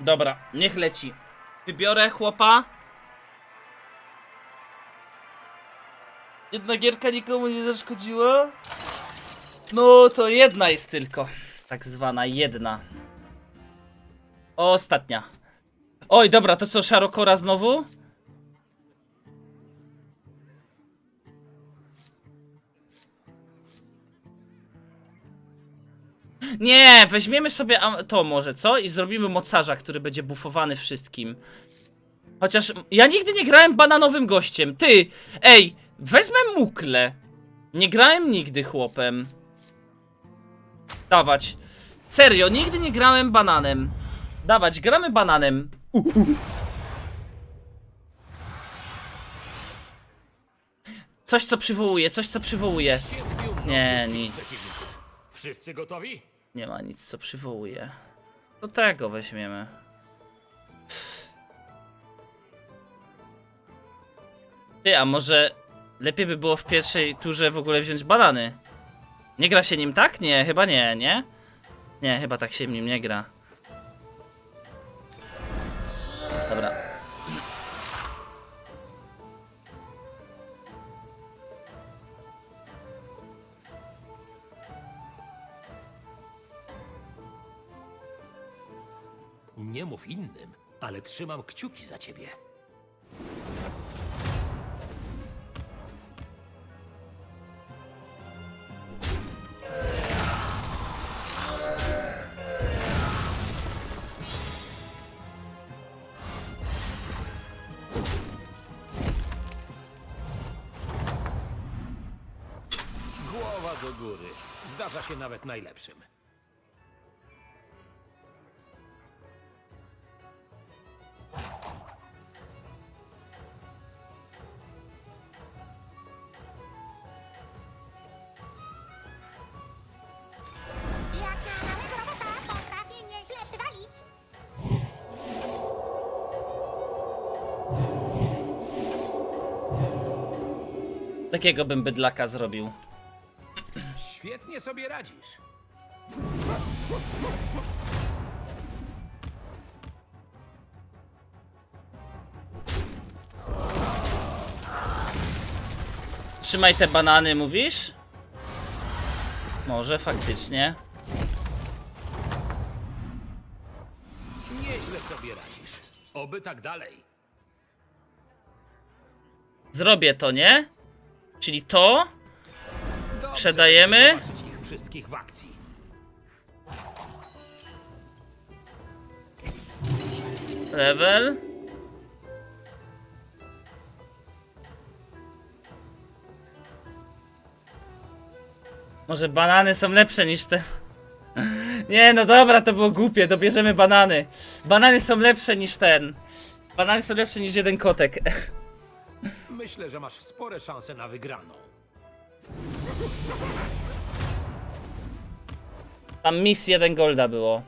Dobra, niech leci. Wybiorę chłopa. Jedna gierka nikomu nie zaszkodziła? No to jedna jest tylko. Tak zwana jedna. Ostatnia. Oj, dobra, to co, Szarokora znowu? Nie, weźmiemy sobie to może, co? I zrobimy mocarza, który będzie bufowany wszystkim. Chociaż ja nigdy nie grałem bananowym gościem. Ty, ej, wezmę mukle. Nie grałem nigdy chłopem. Dawać. Serio, nigdy nie grałem bananem. Dawać, gramy bananem. Coś co przywołuje, coś co przywołuje. Nie, nic. Wszyscy gotowi? Nie ma nic co przywołuje. Do tego weźmiemy. Ty, a może lepiej by było w pierwszej turze w ogóle wziąć banany? Nie gra się nim tak? Nie, chyba nie, nie? Nie, chyba tak się nim nie gra. Nie mów innym, ale trzymam kciuki za ciebie. Głowa do góry. Zdarza się nawet najlepszym. Takiego bym bydlaka zrobił. Świetnie sobie radzisz. Trzymaj te banany, mówisz? Może faktycznie. Nieźle sobie radzisz. Oby tak dalej. Zrobię to, nie? Czyli to. Sprzedajemy? Level. Może banany są lepsze niż te. Nie, no dobra, to było głupie, to bierzemy banany. Banany są lepsze niż ten. Banany są lepsze niż jeden kotek. Myślę, że masz spore szanse na wygraną. Tam miss jeden golda było.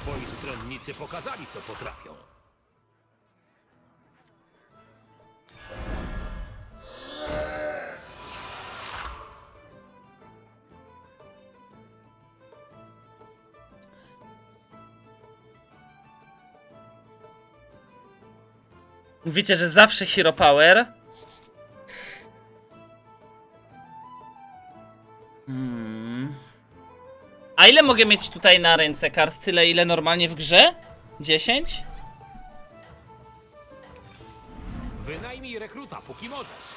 Twoi stronnicy pokazali, co potrafią. Mówicie, że zawsze Hero Power. Hmm. A ile mogę mieć tutaj na ręce kart? Tyle ile normalnie w grze? 10? Wynajmij rekruta, póki możesz.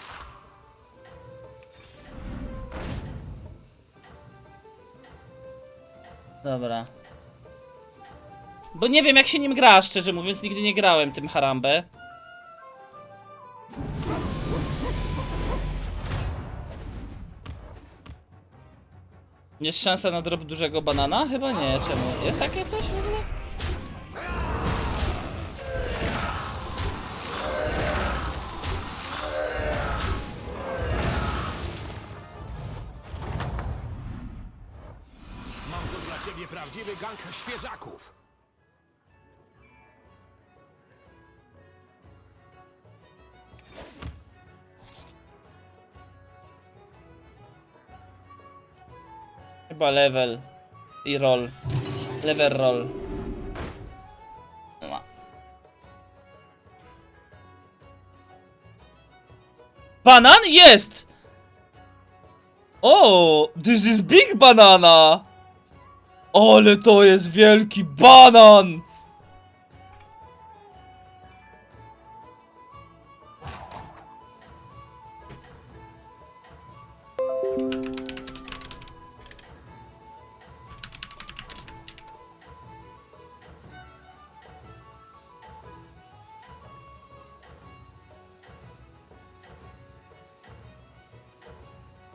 Dobra. Bo nie wiem jak się nim gra, szczerze mówiąc, nigdy nie grałem tym Harambe. Jest szansa na drop dużego banana? Chyba nie, czemu? Jest takie coś w ogóle? Mam tu dla ciebie prawdziwy gang świeżaków. Chyba level i roll. Level roll. Ma. Banan jest! O, this is big banana! Ale to jest wielki banan!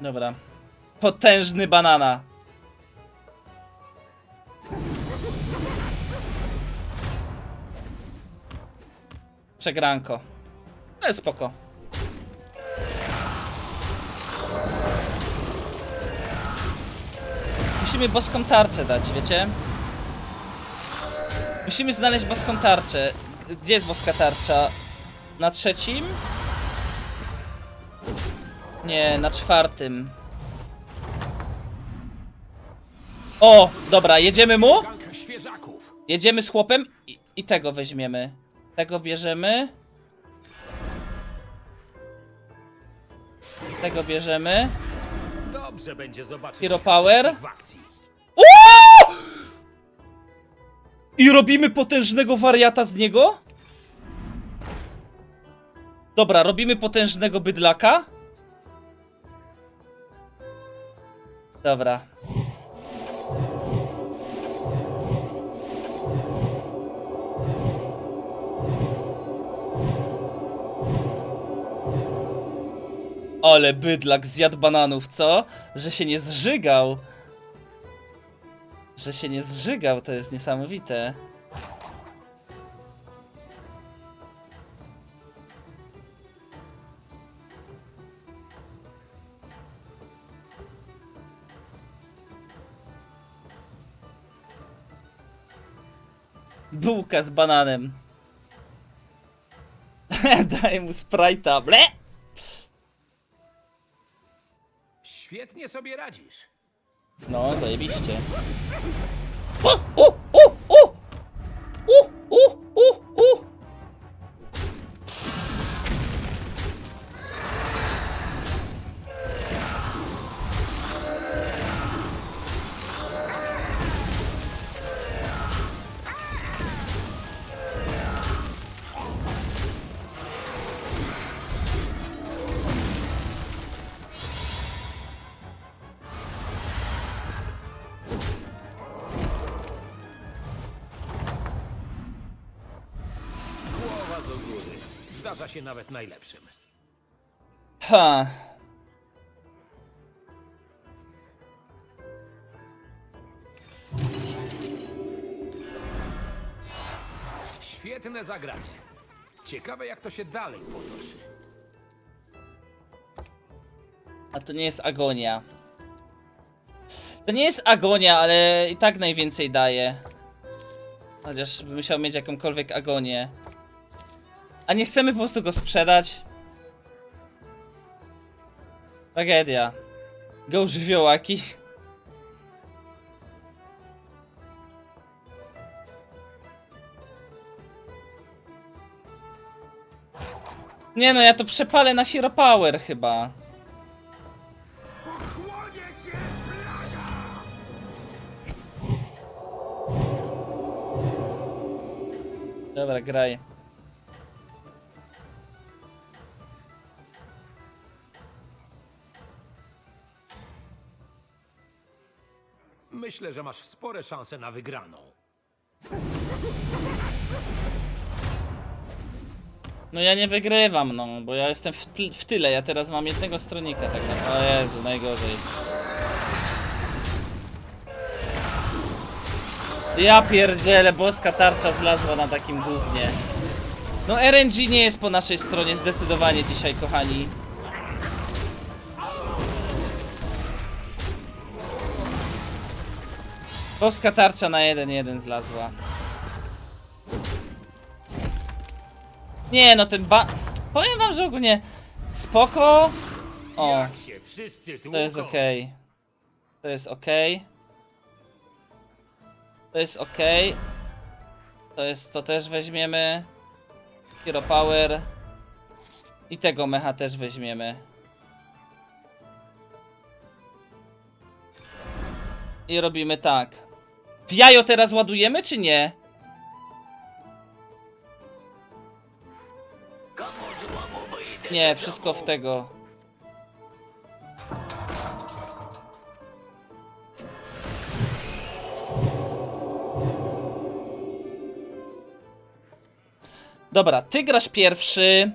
Dobra. Potężny banana. Przegranko. Ale spoko. Musimy boską tarczę dać, wiecie? Musimy znaleźć boską tarczę. Gdzie jest boska tarcza? Na trzecim? Nie, na czwartym. O, dobra, jedziemy mu? Jedziemy z chłopem i, i tego weźmiemy. Tego bierzemy. Tego bierzemy. Dobrze będzie zobaczyć Hero power? w akcji. I robimy potężnego wariata z niego? Dobra, robimy potężnego bydlaka. Dobra. Ale bydlak zjadł bananów, co? Że się nie zżygał. Że się nie zżygał, to jest niesamowite. Bułka z bananem. Daj mu sprite'a. Ble! Świetnie sobie radzisz. No, zajebiście. O, o, o, o! O, Zdarza się nawet najlepszym. Ha. Świetne zagranie. Ciekawe jak to się dalej potoczy. A to nie jest agonia. To nie jest agonia, ale i tak najwięcej daje. Chociaż by musiał mieć jakąkolwiek agonię. A nie chcemy po prostu go sprzedać? Tragedia. Go żywiołaki. Nie no, ja to przepalę na Hero Power chyba. Dobra, graj. Myślę, że masz spore szanse na wygraną. No ja nie wygrywam, no, bo ja jestem w, tl- w tyle, ja teraz mam jednego stronika tak naprawdę. O Jezu, najgorzej. Ja pierdzielę, boska tarcza zlazła na takim gównie. No RNG nie jest po naszej stronie zdecydowanie dzisiaj, kochani. Boska tarcza na 1-1 zlazła. Nie no, ten ba... Powiem wam, że ogólnie spoko. O, Jak się wszyscy tłuką. to jest okej. To jest ok. To jest ok. To jest, to też weźmiemy. Hero Power. I tego mecha też weźmiemy. I robimy tak. W jajo teraz ładujemy, czy nie? Nie, wszystko w tego. Dobra, ty grasz pierwszy.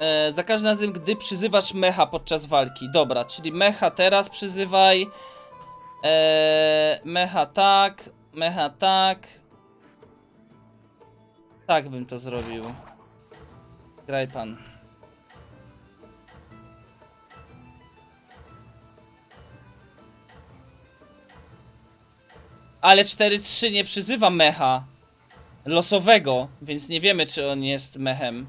E, za każdym razem, gdy przyzywasz mecha podczas walki. Dobra, czyli mecha teraz przyzywaj. E, mecha tak, mecha tak. Tak bym to zrobił. Graj pan. Ale 4-3 nie przyzywa mecha losowego, więc nie wiemy, czy on jest mechem.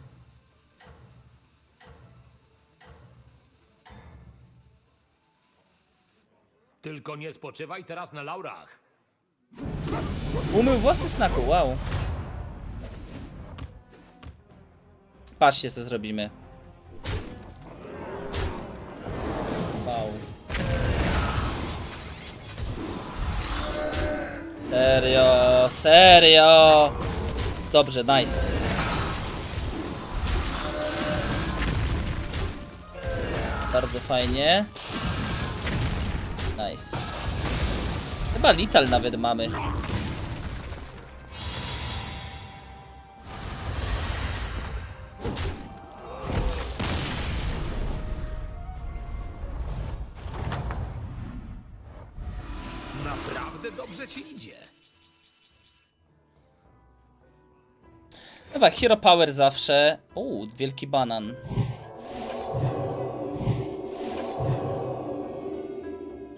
Tylko nie spoczywaj teraz na laurach. Umył włosy snaku, wow. Patrzcie, co zrobimy. Wow. Serio, serio. Dobrze, nice. Bardzo fajnie. Nice. Chyba Lital nawet mamy. Naprawdę dobrze ci idzie. Chyba Hero Power zawsze. Uuu, wielki banan.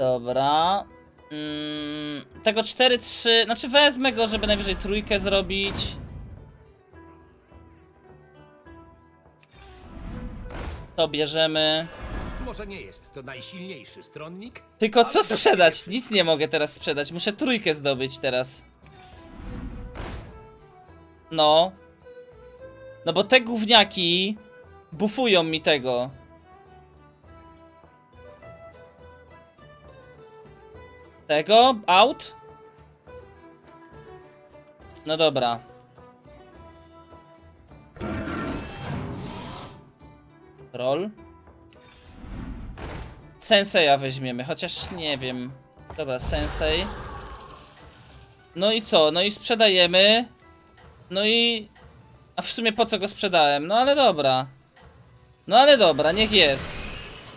Dobra. Mm, tego 4-3. Znaczy wezmę go, żeby najwyżej trójkę zrobić. To bierzemy. Może nie jest to najsilniejszy stronnik, Tylko co sprzedać? Nic nie mogę teraz sprzedać. Muszę trójkę zdobyć teraz. No. No bo te gówniaki bufują mi tego. Tego? Out? No dobra. Roll. Senseja weźmiemy, chociaż nie wiem. Dobra, Sensei. No i co? No i sprzedajemy. No i... A w sumie po co go sprzedałem? No ale dobra. No ale dobra, niech jest.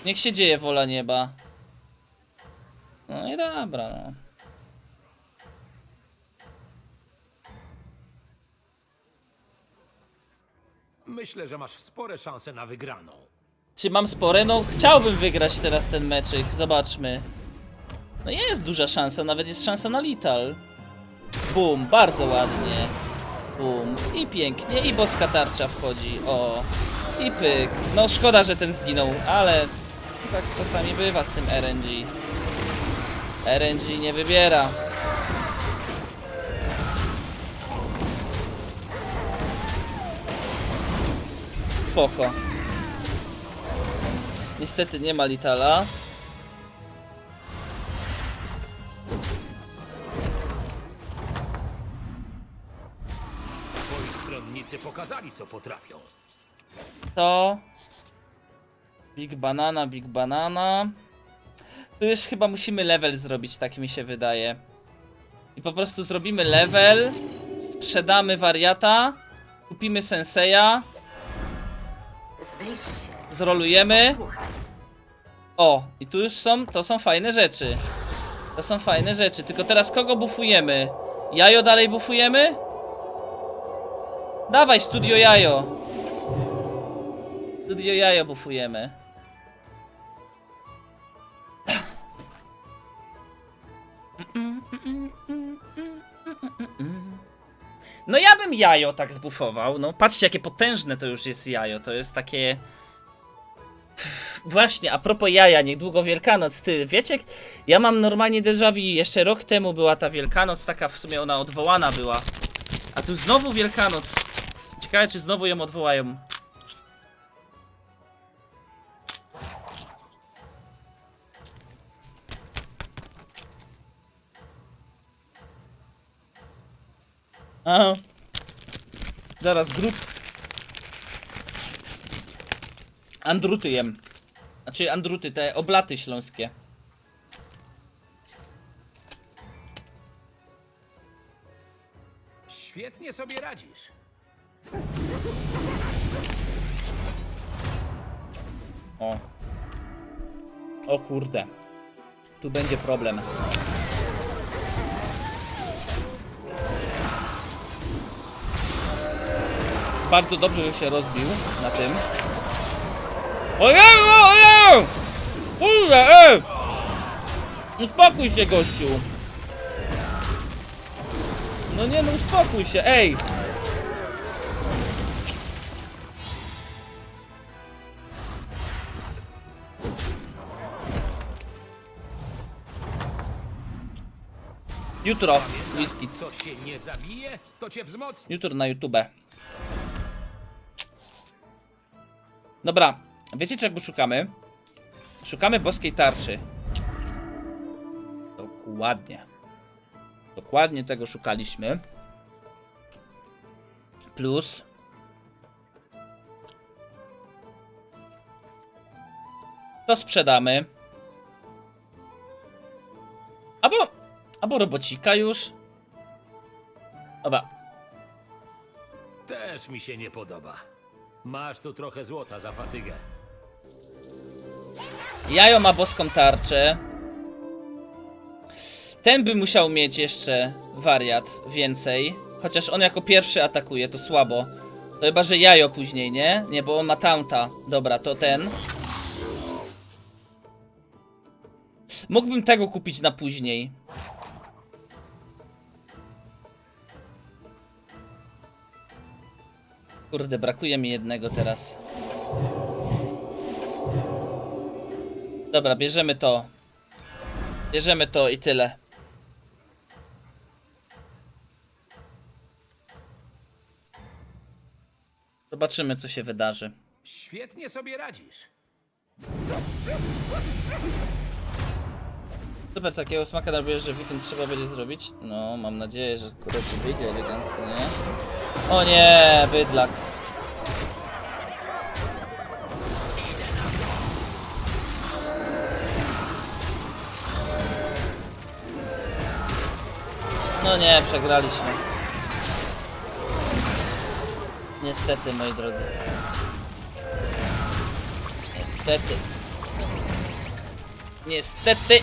Niech się dzieje wola nieba. No i dobra, no. myślę, że masz spore szanse na wygraną. Czy mam spore? No chciałbym wygrać teraz ten meczyk, zobaczmy. No jest duża szansa, nawet jest szansa na Lital. Bum, bardzo ładnie. Bum, i pięknie, i boska tarcza wchodzi, o. I pyk. No szkoda, że ten zginął, ale tak czasami bywa z tym RNG. RNG nie wybiera. Spoko. Niestety nie ma Litala. Twoi stronnicy pokazali, co potrafią. To. Big Banana, Big Banana. Tu już chyba musimy level zrobić, tak mi się wydaje. I po prostu zrobimy level. Sprzedamy wariata. Kupimy senseja. Zrolujemy. O, i tu już są, to są fajne rzeczy. To są fajne rzeczy, tylko teraz kogo bufujemy? Jajo dalej bufujemy? Dawaj, studio jajo. Studio jajo bufujemy. No ja bym jajo tak zbufował, no patrzcie jakie potężne to już jest jajo, to jest takie Właśnie, a propos jaja, niedługo Wielkanoc, ty wiecie, ja mam normalnie déjà vu, jeszcze rok temu była ta Wielkanoc, taka w sumie ona odwołana była. A tu znowu Wielkanoc. Ciekawe, czy znowu ją odwołają. Aha. Zaraz, grób. Andruty jem. Znaczy andruty, te oblaty śląskie. Świetnie sobie radzisz. O. O kurde. Tu będzie problem. Bardzo dobrze, że się rozbił na tym. Ojej, ojej! Kurde, ej! Uspokój się, gościu. No nie, no uspokój się, ej! Jutro, whisky. Co się nie zabije, to cię wzmocni. Jutro na YouTube. Dobra, wiecie czego szukamy? Szukamy boskiej tarczy. Dokładnie. Dokładnie tego szukaliśmy. Plus. To sprzedamy. Albo, albo robocika już. Dobra, Też mi się nie podoba. Masz tu trochę złota za fatygę. Jajo ma boską tarczę. Ten by musiał mieć jeszcze wariat więcej. Chociaż on jako pierwszy atakuje, to słabo. To chyba, że jajo później, nie? Nie, bo on ma taunta. Dobra, to ten. Mógłbym tego kupić na później. Kurde, brakuje mi jednego teraz. Dobra, bierzemy to. Bierzemy to i tyle. Zobaczymy, co się wydarzy. Świetnie sobie radzisz. Super, takiego smaka narobiłeś, że weekend trzeba będzie zrobić? No, mam nadzieję, że skoro ci wyjdzie elegancko, nie? O nie, bydlak. No nie, przegraliśmy. Niestety, moi drodzy. Niestety. Niestety.